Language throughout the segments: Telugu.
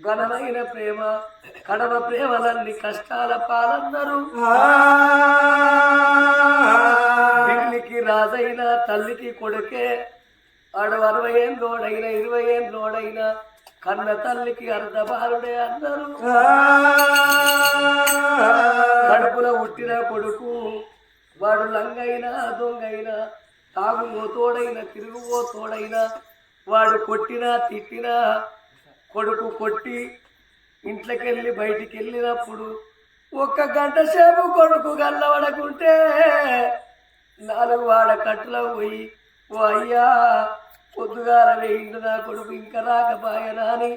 ఘనమైన ప్రేమ కడవ ప్రేమలన్నీ కష్టాల పాలన్నారు పిల్లికి రాజైన తల్లికి కొడుకే ఆడు అరవై ఏం లోడైన ఇరవై ఏం లోడైన కన్న తల్లికి అర్ధబాలుడే అన్నారు కడుపులో పుట్టిన కొడుకు వాడు లంగైనా దొంగైనా తాగుమో తోడైన తిరుగుమో తోడైన వాడు కొట్టినా తిట్టినా కొడుకు కొట్టి ఇంట్లోకెళ్ళి బయటికి వెళ్ళినప్పుడు ఒక్క గంట సేపు కొడుకు గల్లవడకుంటే నాలుగు వాడ కట్టులో పోయి ఓ అయ్యా పొద్దుగాల వేయిండు నా కొడుకు ఇంకా రాకపోయనా అని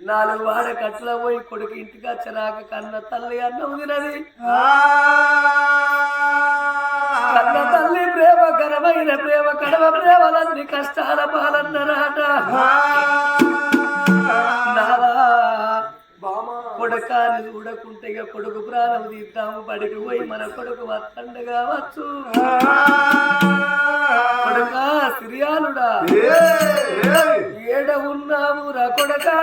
నాలుగు వాడ కట్టులో పోయి కొడుకు ఇంటికి వచ్చరాక కన్న తల్లి అన్నం తినది. కన్న తల్లి ప్రేమ ఘనమైన ప్రేమ కడవ ప్రేమలన్నీ కష్టాల పాలన్నరాట. కొడుకాని చూడకుంటే ఇక కొడుకు ప్రాణం తీద్దాము. బడికి పోయి మన కొడుకు వత్తండగా వచ్చు. కొడుక సిరియాలుడా. ఏడ ఉన్నావు రా కొడకా?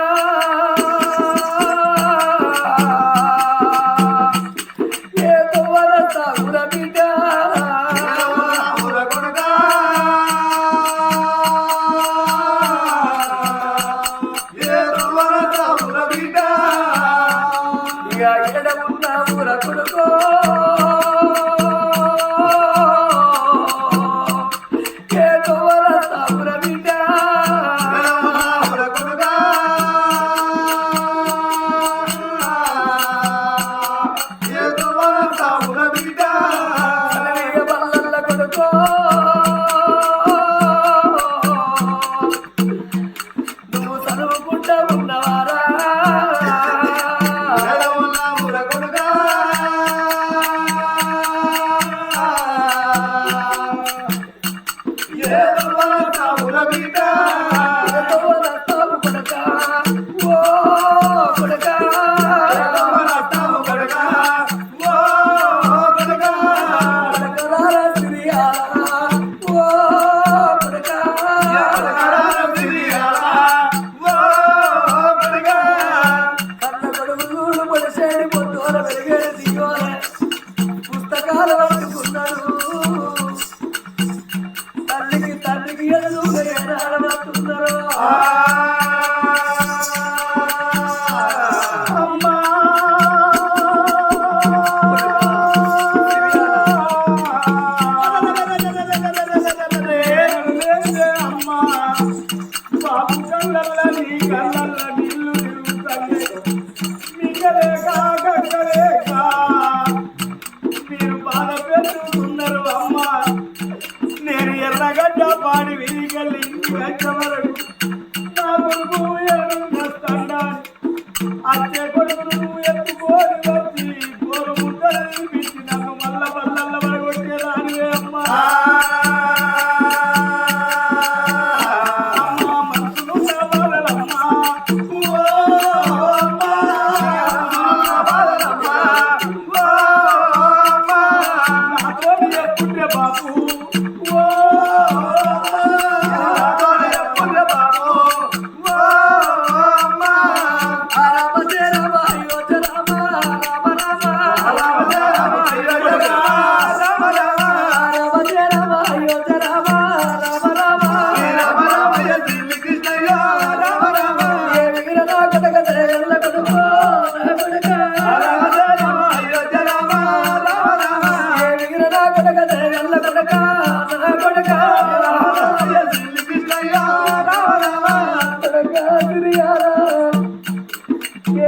ముద్దలు వల్ల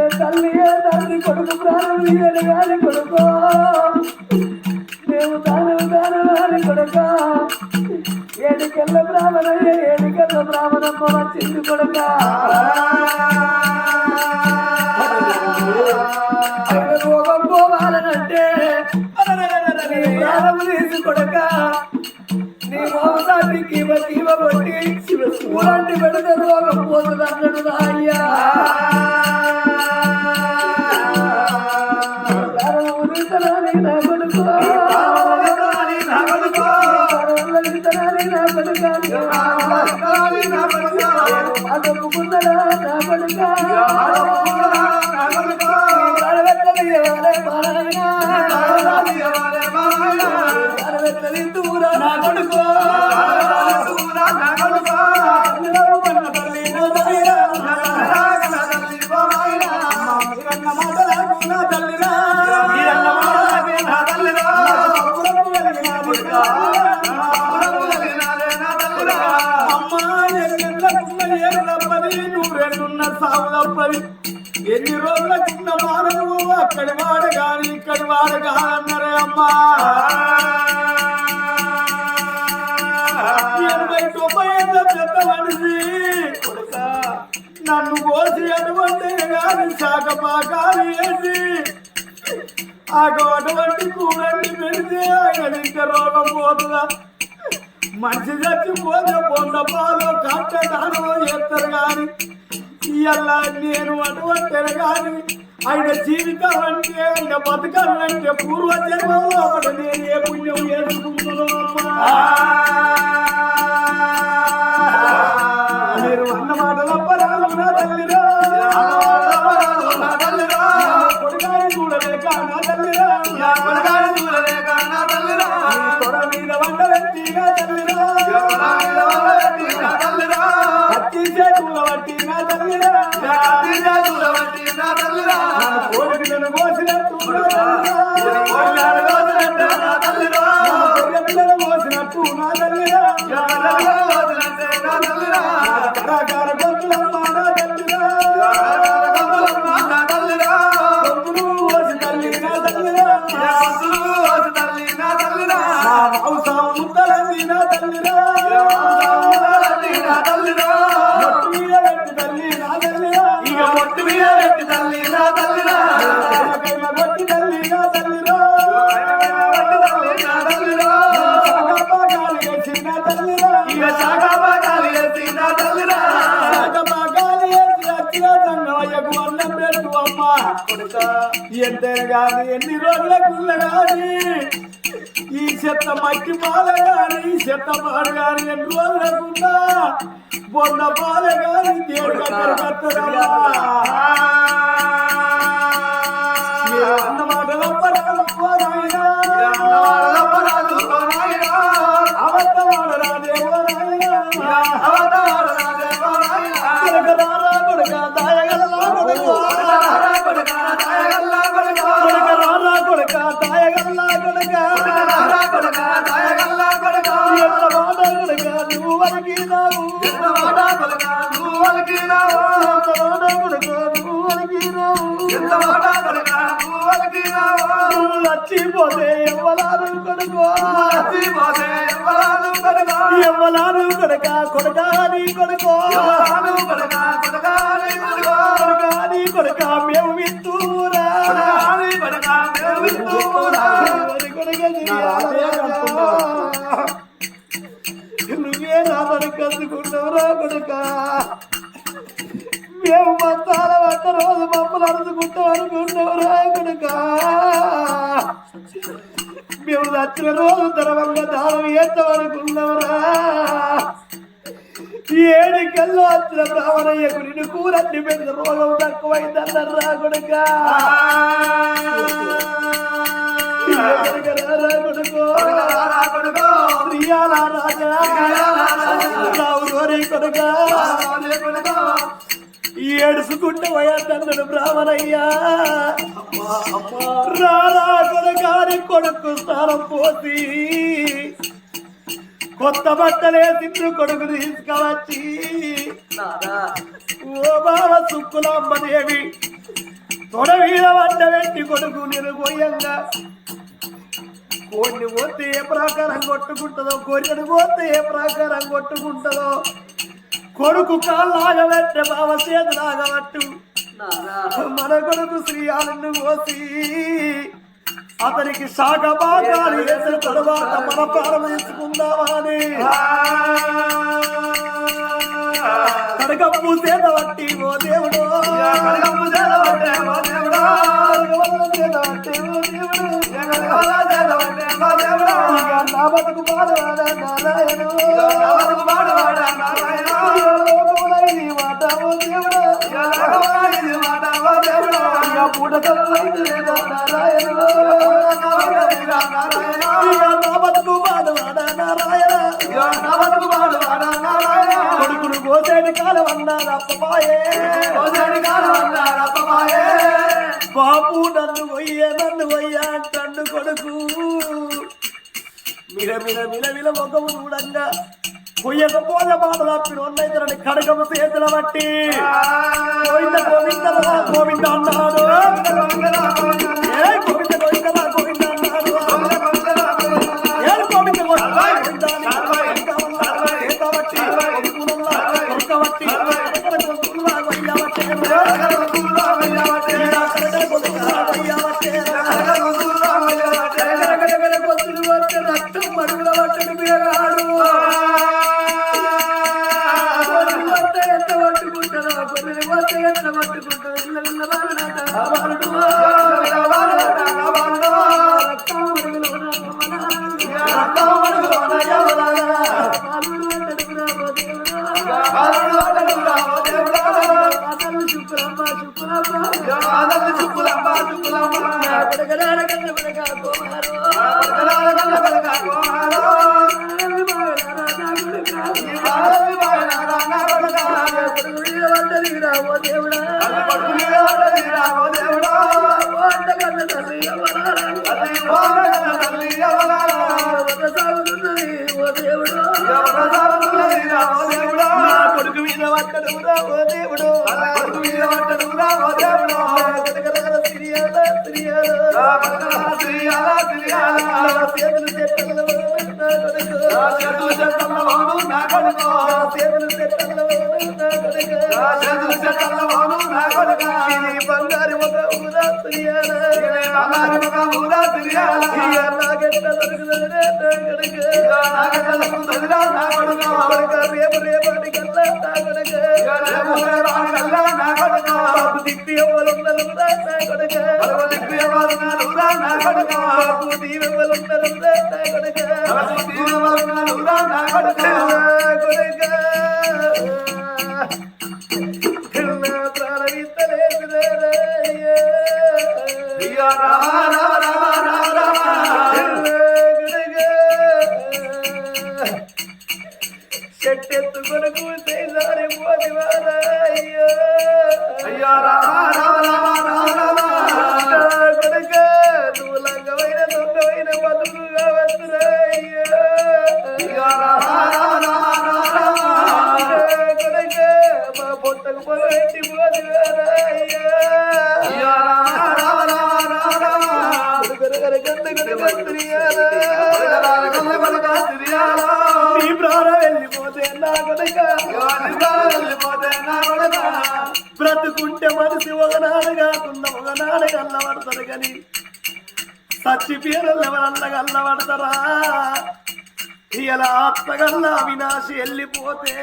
తల్లి ఏ తల్లి కొడుకు ప్రాణం తీయని కానీ కొడుకో. మేము తాను దానవాని కొడుక. ఏడికెళ్ళ బ్రాహ్మణయ్య ఏడికెళ్ళ బ్రాహ్మణమ్మ వచ్చింది కొడుక. ఆయన పోవాలనంటే ప్రాణం తీసి కొడక. కీమ కొట్టి ఊరంటి పెడితే రోగం పోతుంది అన్నాడు అయ్యా తీసరాని నా తీసరాని నా కొడుకు. నా కొడుక. అమ్మా ఎనభై తొంభై పెద్ద మనిషి కొడుక నన్ను కోసి అటువంటి గాని శాఖ పాకాలు వేసి ఆ అటువంటి కూరని పెడితే ఆయన ఇంకా రోగం పోతుందా? మంచి చచ్చిపోతే పొంద పాలు కట్ట దానం చేస్తారు కానీ ఇవల్ల నేను అటువంటి కానీ ఆయన జీవితం అంటే ఆయన బతకాలంటే పూర్వజన్మంలో ఒకటి నేను ఏ పుణ్యం చేసుకుంటున్నాను గాని ఎన్ని రోజులకున్న గాని ఈ చెత్త మట్టి పాల గాని ఈ చెత్త పాలు గాని ఎన్ని రోజులకున్నా బొంద పాల గాని దేవుడు కట్టదమ్మా అన్న నువ్వు చచ్చిపోతే కొడుకో ఎవ్వలారు కొడక కొడక నీ కొడుకో కొడక నీ కొడక మేము విత్తూరా నువ్వే నా కొడుకున్నావురా కొడుక మేము మంతాల వంట రోజు మమ్మల్ని అరుచుకుంటాం అనుకున్నావురా కొడుక మేము నచ్చిన రోజు ధర్మంగా దానం చేస్తాం అనుకున్నావురా ఏడికల్లో వచ్చిన బ్రాహ్మణయ్యకు నిన్ను కూరన్ని పెద్ద రోగం తక్కువైందన్నారా కొడుక. కొడుకో. రాజా కొడుక. ఏడుచుకుంటూ పోయాడన్నాడు బ్రాహ్మణయ్యా రారా కొడుకాని కొడుకు స్థానం పోసి కొత్త బట్టలే తిండు కొడుకు తీసుకువచ్చి ఓ బావ సుక్కులమ్మదేవి తొడ మీద వంట పెట్టి కొడుకు నిరుపోయంగా కోడిని పోతే ఏ ప్రాకారం కొట్టుకుంటుందో గొర్రెను పోతే ఏ ప్రాకారం కొట్టుకుంటుందో కొడుకు కాళ్ళాగబెట్టే బావ చేతులాగబట్టు మన కొడుకు శ్రీయాలను కోసి అతనికి శాఖ భాగాలు వేసిన తర్వాత మన ప్రాణం తీసుకుందామా అని కడకప్పు చేత పట్టి ఓ దేవుడు. కడకప్పు చేత పట్టే ఓ దేవుడు. చేత పట్టే ఓ దేవుడు నా బతుకు నా నారాయణ కొడుకులు గోసేటి కాలం అన్నారు బాబు నన్ను వయ్యే నన్ను వయ్యా అంటన్ను కొడుకు మిల మిల మిల మిల ముఖము చూడంగా కొయ్యకపోతే మాట తప్పిన ఉన్నైతరని కడకము చేతుల బట్టి. గోవింద గోవింద గోవింద అన్నాడు. ఏ గోవింద గోవింద గోవింద అన్నాడు. ఏ గోవింద గోవింద గోవింద అని చేత బట్టి కొడుకునల్లా నా కొడుకు చేతులు చెట్టల వాడు నా కొడుకు చేతులు చెట్టల వాడు నా కొడుకు ఇది బంగారు ఒక ఊరా సిరియాల బంగారు ఒక ఊరా సిరియాల నాగెట్ట దొరుకుతుంది నా కొడుకు నాగెట్ట దొరుకుతుంది నా కొడుకు కొడుకు రేపు రేపటి కల్లా నా కొడుకు రేపు రేపటి కల్లా నా కొడుకు బాబు దిక్కు ఎవరున్నారు నా కొడుకు బాబు దిక్కు ఎవరున్నారు నా కొడుకు బాబు దీవెవరున్నారు నా కొడుకు బాబు దీవెవరున్నారు నా కొడుకు కొడుకు నా ప్రాణమిత్తలేదు అయ్యా రామ రామ రామ రామ రామ చెట్టెత్తు కొడుకు నా కొడక వెళ్ళిపోతే బ్రతుకుంటే మనిషి ఒకనాడు కాకుండా నాడగా అల్లబడతారు కానీ సచ్చి పేరు ఎవరల్ల అల్లబడతారా? ఇలా ఆత్మగల్ల అవినాశి వెళ్ళిపోతే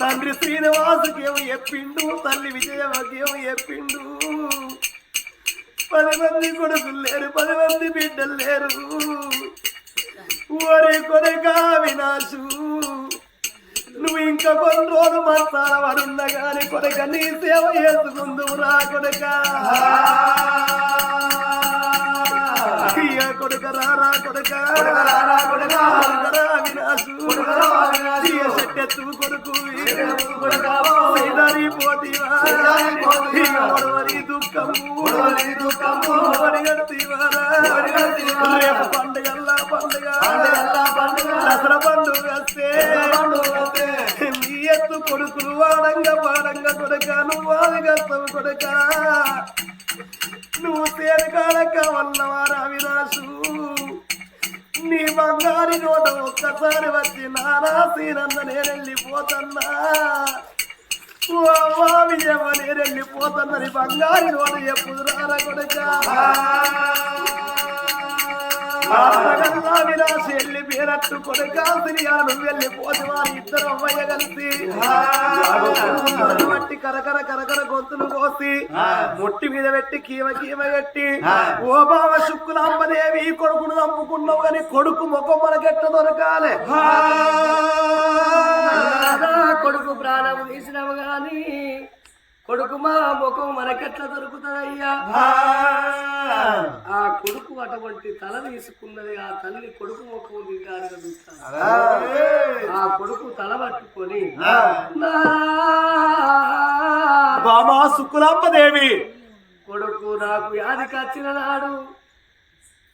తండ్రి శ్రీనివాసుకి ఏమో చెప్పిండు తల్లి విజయవకి ఏమో చెప్పిండు. పది మంది కొడుకులు లేరు పది మంది బిడ్డలు లేరు. ఒరే కొడుక అవినాశు నువ్వు ఇంకా కొన్ని రోజులు మస్తాల వరున్న గాని కొడుక నీ సేవ చేసుకుందువురా కొడక. కొడుక రారా కొడుక. రారా కొడుకు సైదారి పోటీవా దుఃఖము పండుగల్లా పండుగ దసరా పండుగ వస్తే నీ ఎత్తు కొడుకులు వాడంగా వాడంగా కొడుక నువ్వు వాడగస్తావు కొడుక. నువ్వు తేలికాడక వల్లవారా వినాశు నీ బంగారి నోట ఒక్కసారి వచ్చి నానా సీనన్న నేను విజయమ్మ నేను వెళ్ళిపోతున్నా నీ బంగారి నోట ఎప్పుడు రారా విరాశ వెళ్ళి పేరట్టు కొనకాల్సిన నువ్వు వెళ్ళి పోసి ఇద్దరు అమ్మయ్య కలిసి బట్టి కరకర కరకర గొంతులు కోసి ముట్టి మీద పెట్టి కీమ కీమ పెట్టి ఓ బావ శుక్కులాంబదేవి ఈ కొడుకును నమ్ముకున్నావు కానీ కొడుకు ముఖం మనకెట్ట దొరకాలే కొడుకు ప్రాణం తీసినావు గాని కొడుకు మా ముఖం మనకెట్లా దొరుకుతుందయ్యా? ఆ. కొడుకు అటువంటి తల తీసుకున్నది ఆ తల్లి కొడుకు ముఖం తింటారు చూస్తాను ఆ కొడుకు తల పట్టుకొని బామా శుక్కులాంబదేవి కొడుకు నాకు యాది కచ్చిన నాడు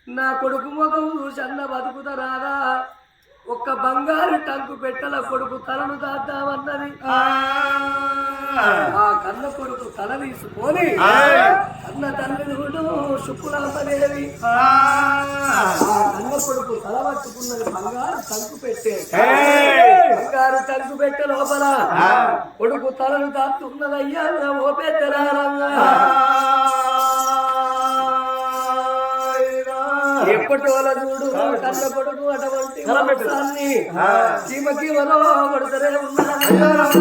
నా కొడుకు ముఖం చూసి అన్న బతుకుతారాదా ఒక్క బంగారు టంకు పెట్టల కొడుకు తలను దాద్దామన్నది. ఆ. కన్న కొడుకు తల తీసుకొని కన్న తండ్రి ఆ కన్న కొడుకు తల పట్టుకున్నది బంగారు టంకు పెట్టే. బంగారు టంకు పెట్టే లోపల కొడుకు తలను దాస్తున్నదయ్యా ఓ పెద్దరారంగా ఎప్పటోల చూడు కన్న కొడుకు అటువంటి చీమకి వలో కొడుతూనే ఉన్నారు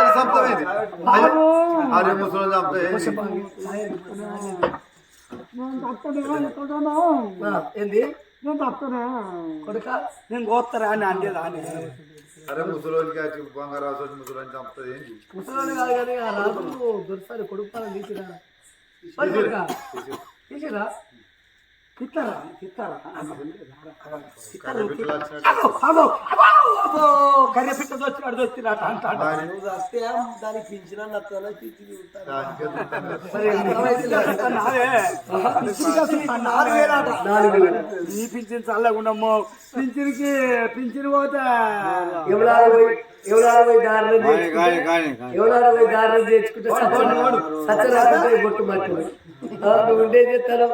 నానే. అది చంపుతామేంది అరే ముసలి చంపుతా ఆ, ఏంది? కొడుక నేను కోస్తారా అని అంటే రాని అరే ముసలోనికి బంగారాసు ముసలోని చంపుతుంది ఏంటి ముసలోడు కాదు కానీ ఆ రాజు దొరిసారి కొడుకు తీసిరా? తీసిరా? ఇస్తారా ఇస్తారా కర్ర బిడ్డలు వచ్చినట్టు అబ్బో అబ్బో అబ్బో కర్రె పిట్ట దొచ్చినాడు దొచ్చినాడు అంట అంట. మరి దానికి పింఛన. నీ పింఛన్ చల్లగుండమ్మో. పింఛన్కి పింఛన్ పోతే ఎవడారు దారిలో దారిలో తెచ్చుకుంటే సత్యనారాయణ మట్టి నువ్వు ఉండే చేస్తాను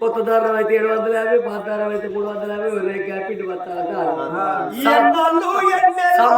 కొత్త దారం అయితే ఏడు వందల యాభై పాత దారం అయితే మూడు వందల యాభై ఎన్నాళ్ళు ఎన్నెల్లో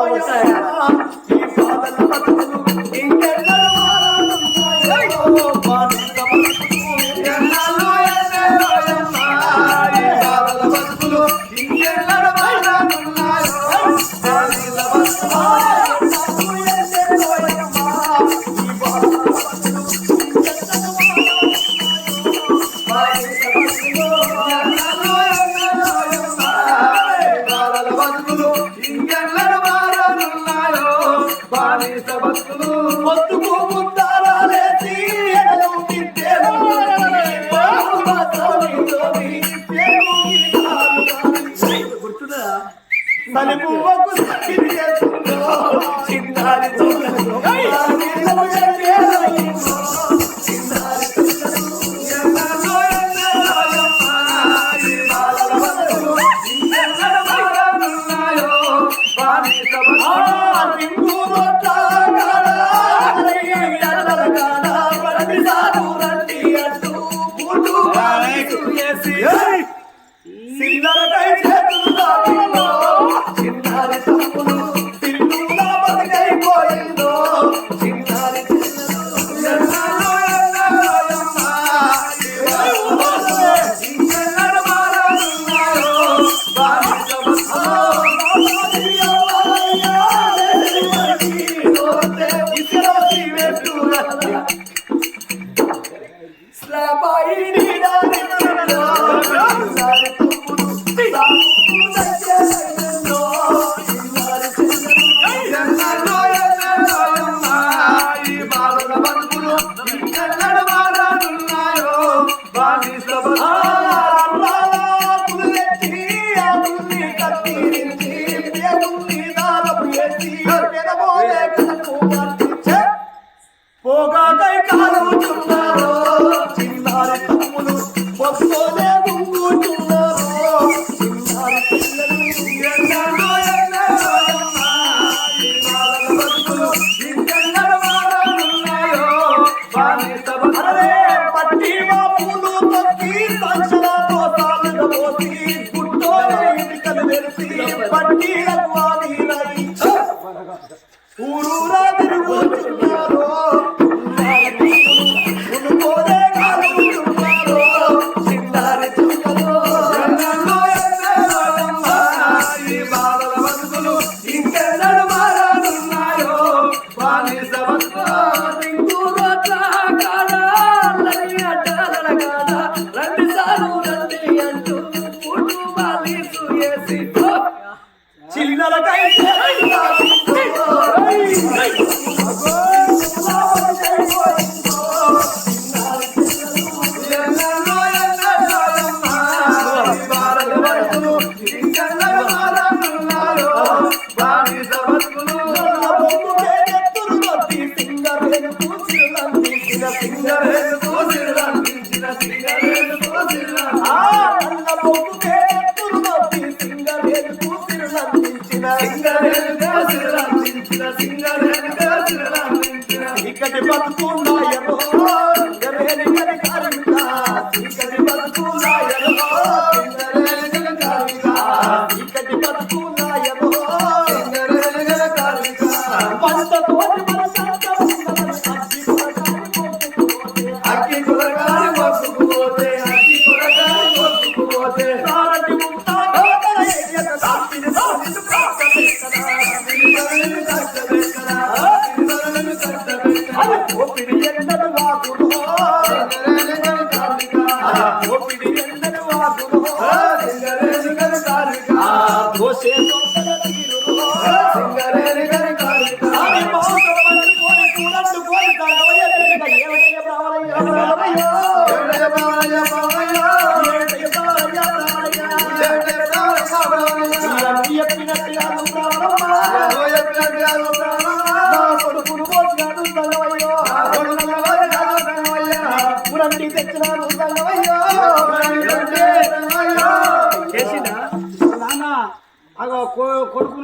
partida.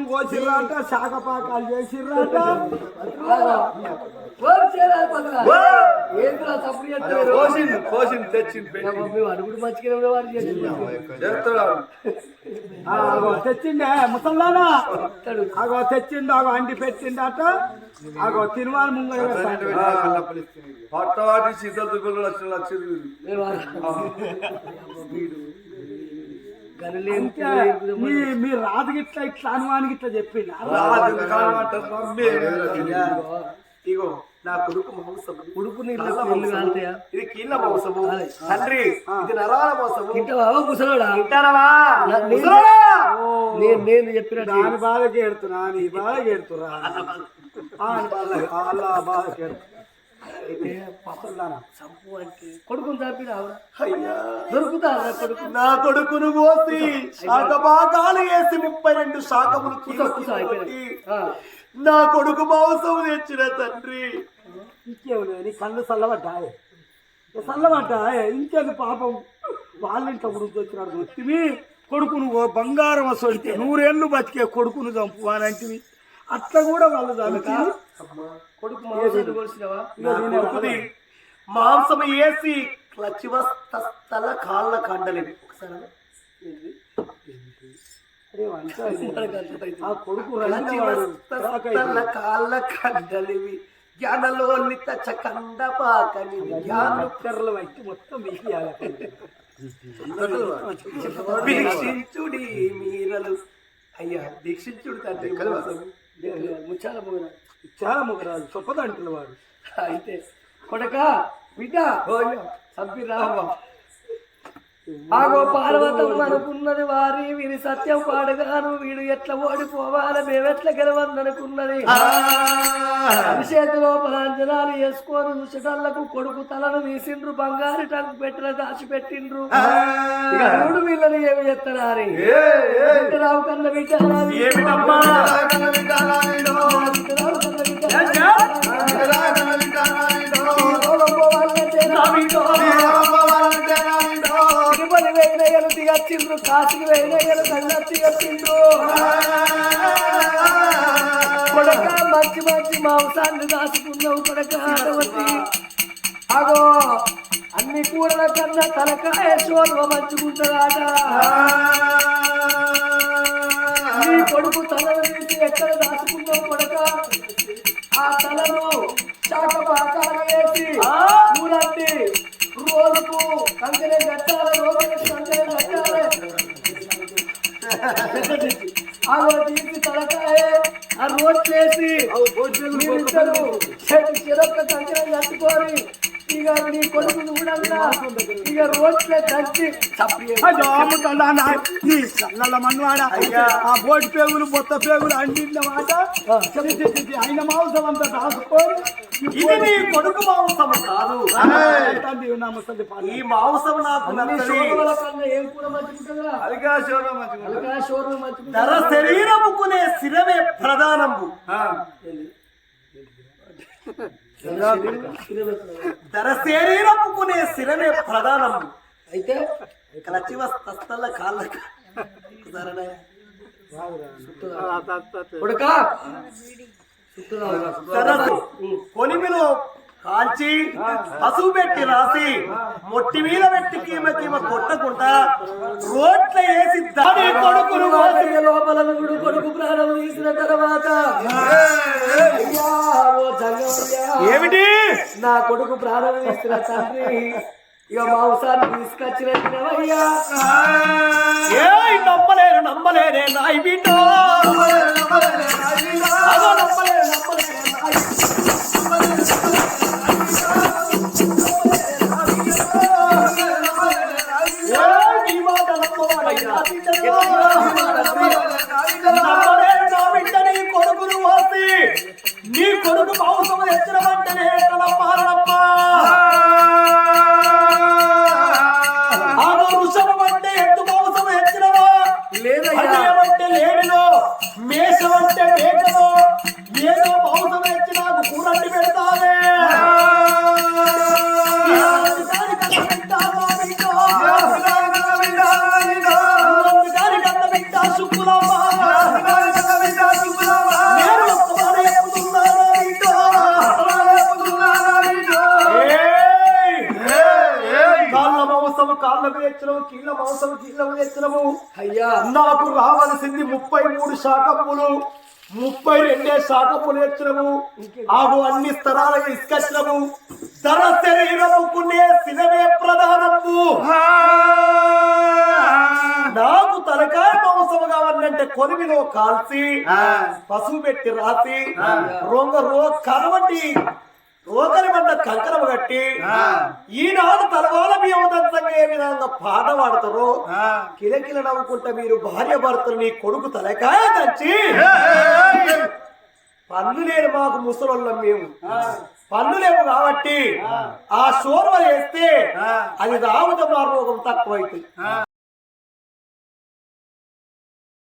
కోసిర్రాట శాఖపాకాలు చేసిర్రాట కోసింది కోసింది తెచ్చింది అడుగుడు వాడు తెచ్చిండే ముసల్లానా అగో తెచ్చిండు అగో అండి పెట్టిండట. అగో తిరుమల ముంగడ పట్టవాటి శీతల దుబ్బలు లక్షలు మీ మీ రాజు గిట్ల ఇట్లా అనుమానికి ఇట్లా చెప్పిండు ఇగో నా కొడుకు మాంసము కాలుతాయా ఇది కీళ్ళ మాంసము తండ్రి ఇది నరాల మాంసము తింటావా ముసలోడా తింటానవా నా- నేను-? నేను చెప్పినట్టు దాని బాధకి ఎడుతున్నా నీ బాధకి ఎడుతురా అలా చంపు అంటే కొడుకుని చంపినావురా అయ్యా. దొరుకుతా కొడుకు. నా కొడుకును కోసి శాఖ భాగాలు వేసి ముప్పై రెండు శాఖములు. నా కొడుకు మాంసం తెచ్చిన తండ్రి. ఇంకేమి కళ్ళు చల్లబడ్డాయి. చల్లబడ్డాయి. ఇంకేది పాపం. వాళ్ళ ఇంట్లో గురించి వచ్చినాడు వచ్చివి కొడుకును బంగారం అసలు నూరేళ్ళు బతికే కొడుకును చంపు అని అంటివి అట్లా కూడా వాళ్ళు చంపి కొడుకు మాంసాన్ని కొలిసినావా నా కొడుకుది మాంసం వేసి క్లచ్ వస్తల కాళ్ళ కండలేదు ఒకసారి కాళ్ళ కండలివి పాకని వైపు మొత్తం మీరలు. అయ్యా దీక్షించుడు తండ్రి ముచ్చాల మోగన చాలా మొగరాలు చొప్పదంటున్న వాడు. అయితే కొడక బిడ్డ ఆగో అనుకున్నది వారి వీరి సత్యం పాడగాను వీడు ఎట్లా ఓడిపోవాలి మేమెట్లా గెలవందనుకున్నది అభిషేక లోపల అంజనాలు వేసుకొని ముసటళ్ళకు కొడుకు తలను తీసిండ్రు బంగారు టంకు పెట్టిన దాచి పెట్టిండ్రు చూడు వీళ్ళని ఏమి చేస్తున్నారని రావు కన్న బిడ్డ దిగచ్చిండ్రు కాశీకి దిగచ్చిండ్రు కొడక మంచి మంచి మాంసాన్ని దాచుకున్నావు కొడక ఆటవతి అగో అన్ని కూడల కన్నా తలకాయ చోరువ మంచుకుంటారాట నీ కొడుకు తలను తీసి ఎక్కడ దాచుకుందో కొడక? ఆ తలను శాఖ పాకాలు వేసి ఊరండి. రోజుకు కంకణం కట్టాలి రోజుకి కంకణం కట్టాలి. ఆ రోజు తీసి తలకాయ ఆ రోజు చేసి మీరిద్దరు చెరొక్క కంకణం కట్టుకొని ఇక నీ కొడుకుని కూడా ఇక రోడ్లే అమ్ముతాడా నా? కళ్ళ మన్వాడా ఆ బోటి పేగులు బొత్త పేగులు అంటిన మాట ఆయన మాంసం అంతా దాచుకొని ఇది నీ కొడుకు మాంసం కాదు. ఈ మాంసం నాకు ధర శరీరముకునే శిరమే ప్రధానము ధర శరీరముకునే శిరమే ప్రధానము అయితే క్లచి వస్తల కాళ్ళ కొడుకా. కొనిమిలో కాల్చి పసుపు పెట్టి రాసి మొట్టి మీద పెట్టి కీమ కీమ కొట్టకుండా రోట్ల వేసి దాని కొడుకును కోసి కొడుకు లోపల కొడుకు ప్రాణం తీసిన తర్వాత. ఏమిటి? నా కొడుకు ప్రాణం తీసిన తండ్రి ఇక మాంసాన్ని తీసుకొచ్చినట్టునవయ్యా ఏ నమ్మలేరు నమ్మలేరే నాయి బిడ్డ. నమ్మలేరు నమ్మలేరే నా నీ కొడుకును వాసి నీ కొడుకు మాంసం ఎత్తిన వెంటనే తన ఆగో వేచనము కీళ్ళ మాంసము కీళ్ళ వేచనము అయ్యా. నాకు రావలసింది ముప్పై మూడు శాఖములు ముప్పై రెండే శాఖములు ఎచ్చడము ఆగు అన్ని స్థలాలకు ఇసుకొచ్చడము ధర శరీరముకునే శిలవే ప్రధానము. నాకు తలకాయ మాంసము కావాలంటే కొరిమిలో కాల్చి పసుపు పెట్టి రాసి రొంగ రో కరవటి రోకలి పడ్డ కంకరం కట్టి ఈనాడు తలవాల బియ్యం దంతంగా ఏ విధంగా పాట పాడతారో కిలకిల నవ్వుకుంటా మీరు భార్య భర్తలు నీ కొడుకు తలకాయ దంచి. పన్ను లేని మాకు ముసలోళ్ళం మేము. పన్ను లేవు కాబట్టి ఆ. షోర్వ వేస్తే అది రావుతం రోగం తక్కువైతుంది